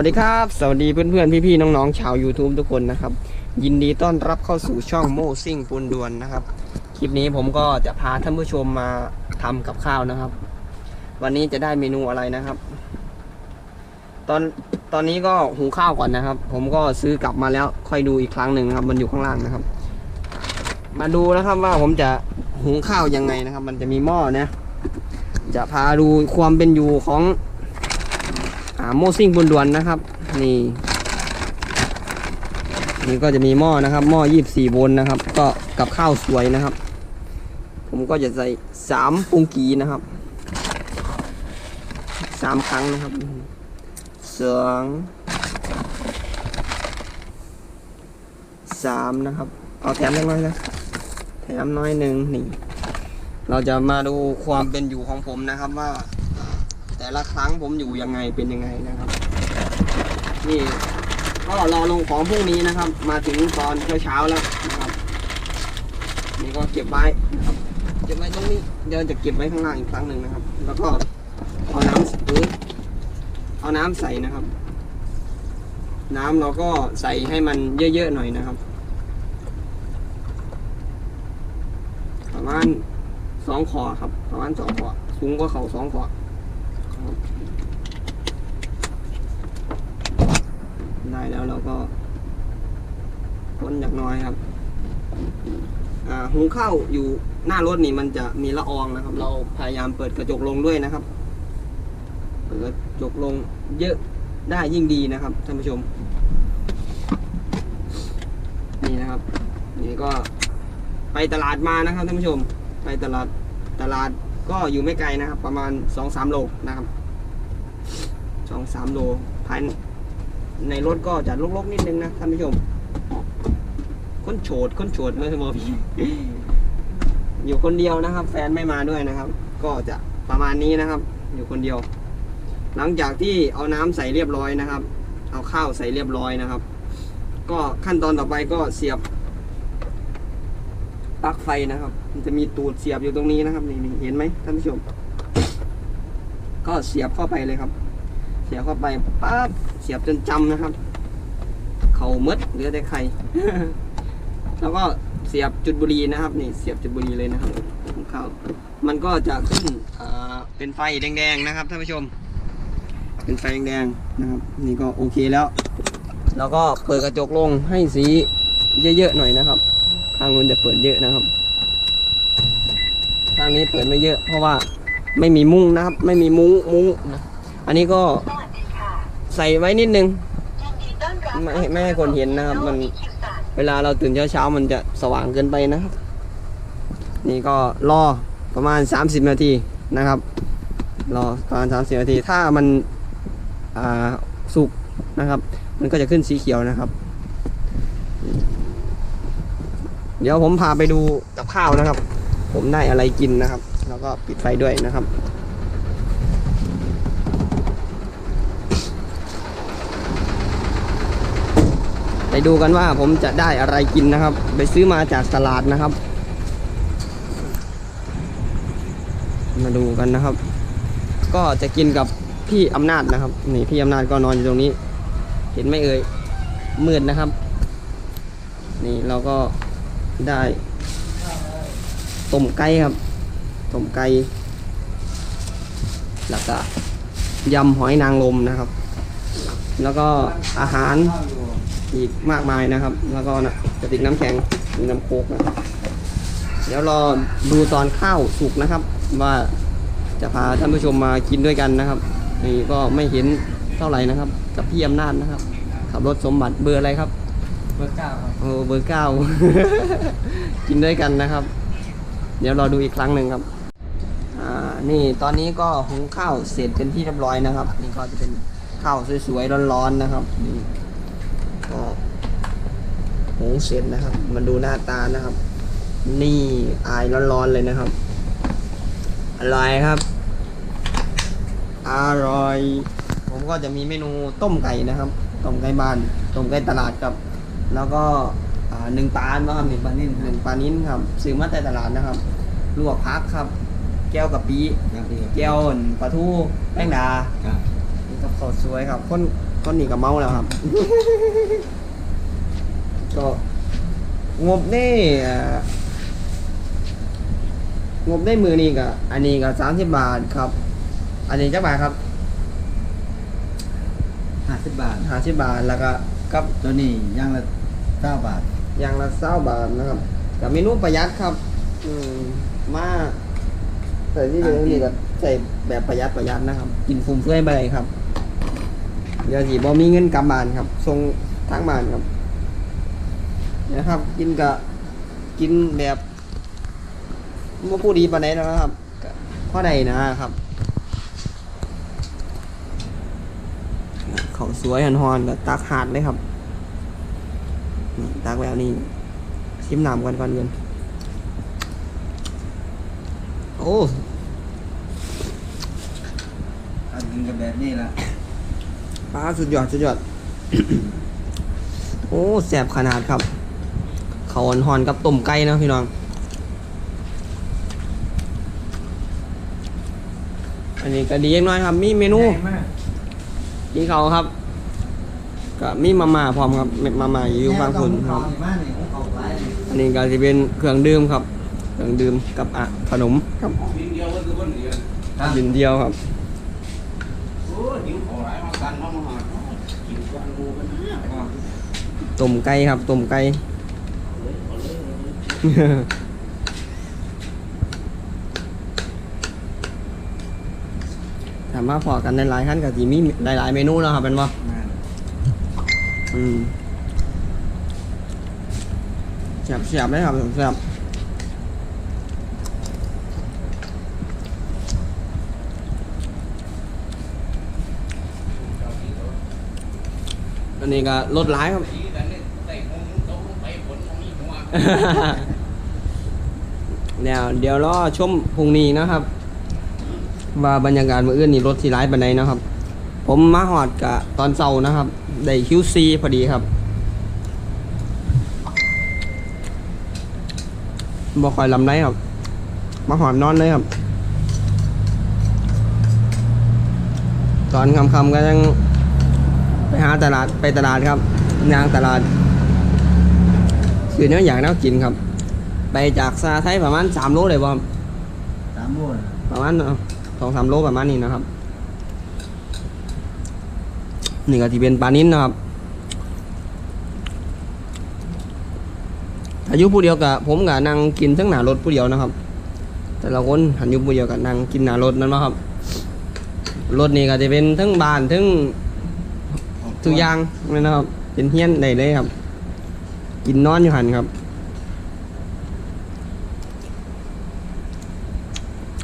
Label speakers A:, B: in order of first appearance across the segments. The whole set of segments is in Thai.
A: สวัสดีครับ สวัสดีเพื่อนๆ พี่ๆ น้องๆ ชาว YouTube ทุกคนนะครับ ยินดีต้อนรับเข้าสู่ช่องโมซิ่งปูนดวนนะครับ คลิปนี้ผมก็จะพาท่านผู้ชมมาทำกับข้าวนะครับ วันนี้จะได้เมนูอะไรนะครับ ตอนตอนนี้ก็หุงข้าวก่อนนะครับ ผมก็ซื้อกลับมาแล้วค่อยดูอีกครั้งหนึ่งครับ มันอยู่ข้างล่างนะครับ มาดูนะครับว่าผมจะหุงข้าวยังไงนะครับ มันจะมีหม้อนะ จะพาดูความเป็นอยู่ของ โมซิ่งบนด่วนนะครับ นี่ นี่ก็จะมีหม้อนะครับ หม้อ24โวลต์นะครับ ก็กับข้าวสวยนะครับ ผมก็จะใส่สามปุงกีนะครับสามครั้งนะครับสองสามนะครับ เอาแถมเล็กน้อยนะแถมน้อยหนึ่งนี่ เราจะมาดูความเป็นอยู่ของผมนะครับว่า แต่ละครั้งผมอยู่ยังไงเป็นยังไงนะครับ นี่ก็รอลงของพรุ่งนี้นะครับ มาถึงตอนเช้าแล้วนะครับ นี่ก็เก็บไว้นะครับเก็บไว้ตรงนี้เดี๋ยวจะเก็บไว้ข้างล่างอีกครั้งหนึ่งนะครับ แล้วก็เอาน้ำเอ้ยเอาน้ำใส่นะครับ น้ำเราก็ใส่ให้มันเยอะๆหน่อยนะครับ ประมาณสองขอครับ ประมาณสองขอสูงกว่าเขาสองขอ ได้แล้วเราก็คน อย่างน้อยครับหุงข้าวอยู่หน้ารถนี่มันจะมีละอองนะครับ เราพยายามเปิดกระจกลงด้วยนะครับ เปิดกระจกลงเยอะได้ยิ่งดีนะครับท่านผู้ชม นี่นะครับนี่ก็ไปตลาดมานะครับท่านผู้ชม ไปตลาดตลาดก็อยู่ไม่ไกลนะครับ ประมาณสองสามโลนะครับสองสามโลภายในรถก็จะลกๆนิดนึงนะท่านผู้ชม คนโฉดคนโฉดเมื่อสมอพีอยู่คนเดียวนะครับ แฟนไม่มาด้วยนะครับ ก็จะประมาณนี้นะครับ อยู่คนเดียว หลังจากที่เอาน้ำใส่เรียบร้อยนะครับ เอาข้าวใส่เรียบร้อยนะครับ ก็ขั้นตอนต่อไปก็เสียบปลั๊กไฟนะครับ มันจะมีตูดเสียบอยู่ตรงนี้นะครับนี่นเห็นไหมท่านผู้ชม ก็เสียบเข้าไปเลยครับ เสียบเข้าไปปั๊บเสียบจนจำนะครับ เขามดเหลือแต่ไข่ แล้วก็เสียบจุดบุหรีนะครับนี่เสียบจุดบุหรีเลยนะครับของเขามันก็จะขึ้นเป็นไฟแดงๆนะครับท่านผู้ชม เป็นไฟแดงๆนะครับ นี่ก็โอเคแล้ว แล้วก็เปิดกระจกลงให้สีเยอะๆหน่อยนะครับข้างนู้นจะเปิดเยอะนะครับข้างนี้เปิดไม่เยอะ เพราะว่าไม่มีมุ้งนะครับ ไม่มีมุ้งมุ้งนะอันนี้ก็ใส่ไว้นิดนึงไม่ไม่ให้คนเห็นนะครับ มัน เวลาเราตื่นเช้าๆมันจะสว่างเกินไปนะครับ นี่ก็รอประมาณ 30 นาทีนะครับ รอประมาณ 30 นาที ถ้ามันอ่าสุกนะครับ มันก็จะขึ้นสีเขียวนะครับ เดี๋ยวผมพาไปดูกับข้าวนะครับ ผมได้อะไรกินนะครับ แล้วก็ปิดไฟด้วยนะครับ ไปดูกันว่าผมจะได้อะไรกินนะครับ ไปซื้อมาจากตลาดนะครับ มาดูกันนะครับ ก็จะกินกับพี่อำนาจนะครับนี่พี่อำนาจก็นอนอยู่ตรงนี้ เห็นไหมเอ่ยมืดนะครับ นี่เราก็ได้ต้มไก่ครับต้มไก่แล้วก็ยำหอยนางรมนะครับ แล้วก็อาหาร อีกมากมายนะครับ แล้วก็นะกระติกน้ำแข็งมีน้ำโคกนะครับเดี๋ยวรอดูตอนข้าวสุกนะครับ ว่าจะพาท่านผู้ชมมากินด้วยกันนะครับนี่ก็ไม่เห็นเท่าไหร่นะครับ กับพี่อำนาจนะครับ ขับรถสมบัติเบอร์อะไรครับ
B: เบอร์เก้าครับ
A: โอ้เบอร์เก้ากินด้วยกันนะครับ เดี๋ยวรอดูอีกครั้งหนึ่งครับอ่านี่ตอนนี้ก็หุงข้าวเสร็จเป็นที่เรียบร้อยนะครับ นี่ก็จะเป็นข้าวสวยๆร้อนๆนะครับนี่ก็ หุงเสร็จนะครับ มาดูหน้าตานะครับ นี่อายร้อนๆเลยนะครับ อร่อยครับ อร่อย ผมก็จะมีเมนูต้มไก่นะครับ ต้มไก่บ้าน ต้มไก่ตลาดครับ แล้วก็อ่าหนึ่งปลานะครับหนึ่งปลานิ่นหนึ่งปลานิ่นครับซื้อมาแต่ตลาดนะครับ ลวกพักครับ แก้วกับปี
B: ครับพี่
A: แก้วปลาทูแป้งดา
B: ครับ
A: นี่กับข้าวสวยครับคนคนนี้ก็เมาแล้วครับ ก็งบนี่เอ่องบได้มือนี่ก็อันนี้ก็สามสิบบาทครับ อันนี้จักบาทครับ
B: ห้าสิบบาท
A: ห้าสิบบาทแล้วก็กับ
B: ตัวนี้ย่างละเก้าบาท
A: อย่างละเศร้าบาทนะครับกับเมนูประหยัดครับ อืมมาแต่ที่เดี๋ยวนี้ก็ใส่แบบประหยัดประหยัดนะครับ กินฟุ่มเฟือยไปเลยครับเดี๋ยวสิบ่มีเงินกลับบ้านครับส่งทางบ้านครับ นะครับ กินกะกินแบบบ่พูดดีปานใดแล้วนะครับก็พอใดนะครับเขาวสวยหันหอนๆก็ตักหาดเลยครับนี่ตักแบบนี้ชิมน้ำก่อนก่อนเงินโอ้
B: อันกินกับแบบนี้ละ
A: ปลาสุดยอดสุดยอด โอ้แสบขนาดครับ เขาวหอนกับต้มไก่นะพี่น้อง อันนี้ก็ดีอย่างน้อยครับ มีเมนู
B: กิ
A: นเขาครับ ก็มีมาม่าพร้อมครับเม็ดมาม่าอยู่บางคนครับ
B: อันนี้
A: ก็จะเป็นเครื่องดื่มครับ เครื่องดื่มกับอะขนมครับ
C: ดินเดียวก็คือคนเดียว
B: ครับ
A: ดินเดียวครับ
C: โอ้หิวของหลายมากันมามาหากินกวนดูกันนะอ๋อ
A: ต้มไก่ครับต้มไก่
C: เอาเลย
A: ถามว่าพอกันในหลายขั้นกับที่มีหลายๆ เมนูแล้วครับเป็นว่า
B: มา
A: อืมแซ่บแซ่บเลยครับแซ่บอันนี้ก็ลดหลายครับ
C: ดี แต่เนี่ยใส่มุมโต๊ะไปผลตรงนี้หัว
A: เดี๋ยวรอชมพรุ่งนี้นะครับ ว่าบรรยากาศมื้ออื่นนี่รถที่ร้ายปานใดนะครับ ผมมาหอดกะตอนเช้านะครับ ได้คิวซีพอดีครับบ่คอยลำไรครับ มาหอดนอนเลยครับ ตอนค่ำๆก็ยังไปหาตลาดไปตลาดครับยางตลาดคือเนื้ออย่างน้วกินครับ ไปจากซาไทยประมาณสามโลเลยบ่ครับ
B: สามโลนะ
A: ประมาณสองสามโลประมาณนี้นะครับนี่ก็ที่เป็นปลานิ้นนะครับอายุผู้เดียวกับผมกับนั่งกินทั้งหนารถผู้เดียวนะครับ แต่ละคนหันอยู่ผู้เดียวกับนั่งกินหนารถนั่นนะครับรถนี่ก็จะเป็นทั้งบ้านทั้งทุกอย่างเลยนะครับ เป็นเฮี้ยนได้เลยครับ กินนอนอยู่หันครับ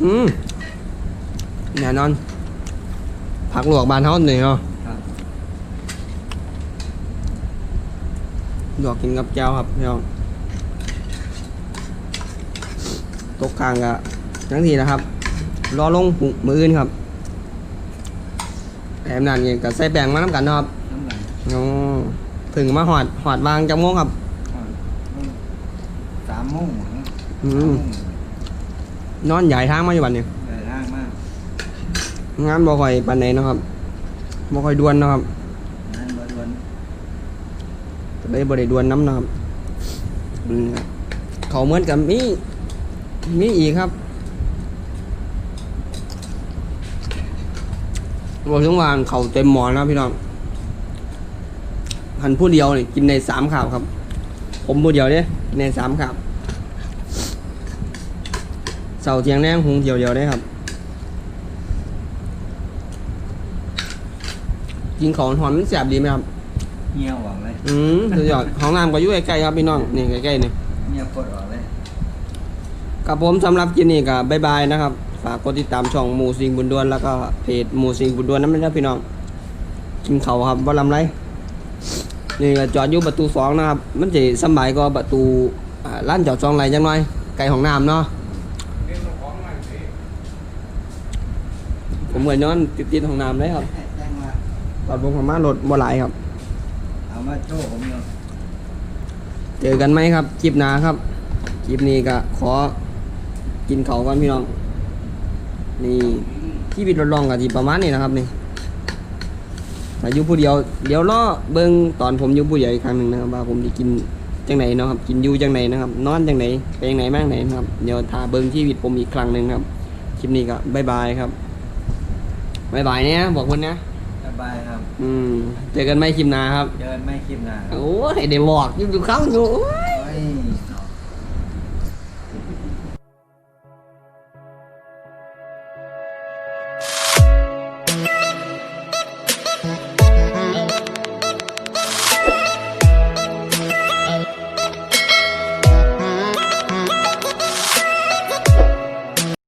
A: อืมแน่นอน ผักลวกบานเฮาหน่อยเนาะ
B: ครับ
A: ลวกกินกับแจ่วครับพี่น้องตกกลางกะทั้งทีนะครับ รอลงปุ่มืออื่นครับแถมนั่นนี่ก็ใส่แป้งมาน้ำกันเนาะครับ
B: น้ำหลัง
A: อ๋อถึงมาหอดหอดวางจังโมงครับ
B: อ่าสามโมงนะ
A: อื
B: สาม
A: ม
B: โมง
A: นอนใหญ่ทางมาอยู่บัดนี้
B: ได้ร่างมาก
A: งานบ่ค่อยปานไหนเนาะครับบ่ค่อยด่วนเนาะครับ
B: งานบดวน
A: เลยบริดวนน้ำนะครับอืมเขาเหมือนกับมีมีอีกครับบอกถึงว่าเขาเต็มหมอนแล้วพี่น้องหันผู้เดียวนี่กินในสามขาบครับผมผู้เดียวเนี่ยกินในสามขาบ เสาเทียงแนงหุงเดียวเดียวได้ครับ กินของหอนมันแสบดีไหมครับ
B: เงียวออกเลย
A: อืมสุดยอดห้องน้ำก็อยู่ใกล้ๆครับพี่น้องนี่ใกล้ๆนี่
B: เงียวกดออกเลย
A: กับผมสำหรับกินนี่ก็บายบายนะครับฝากกดติดตามช่องหมูสิงบุญดวนแล้วก็เพจหมูสิงบุญดวนนั่นไม่ได้พี่น้องกินเขาวครับว่าลำไรนี่ก็จอดอยู่ประตูสองนะครับ มันจะสำบายก็ประตูอ่าร้านจอดสองไรจังหน่อยไกลของน้ำเนาะ
C: เรื่องของมันสิ
A: ผมเหมือนย้อนติดๆของน้ำเลยครับ
B: แจ้งมา
A: ตอนผมขามารถบ่หลายครับ
B: เอามาโชว์ผมเนาะ
A: เจอกันไหมครับคลิปหน้าครับคลิปนี้ก็ขอกินเขาวก่อนพี่น้อง นี่ที่วิดรถลองกับที่ประมาณนี้นะครับนี่ถ้าอยู่ผู้เดียวเดี๋ยวรอเบิ่งตอนผมอยู่ผู้เดียวอีกครั้งหนึ่งนะครับว่าผมจะกินจังไหนเนาะครับ กินอยู่จังไหนนะครับ นอนจังไหนไปจังไหนบ้างไหนนะครับ เดี๋ยวถ้าเบิ่งชีวิตผมอีกครั้งหนึ่งครับ คลิปนี้ก็บายบายครับ บายบายเนี่ยบอกคนนะ
B: สบายครับ
A: อืม เจอกันไม่คลิปหน้าครับ
B: เดินไม่คลิปหนาครับ
A: โอ้ยเดี๋ยวบอกอยู่ข้างอยู่โอ้ย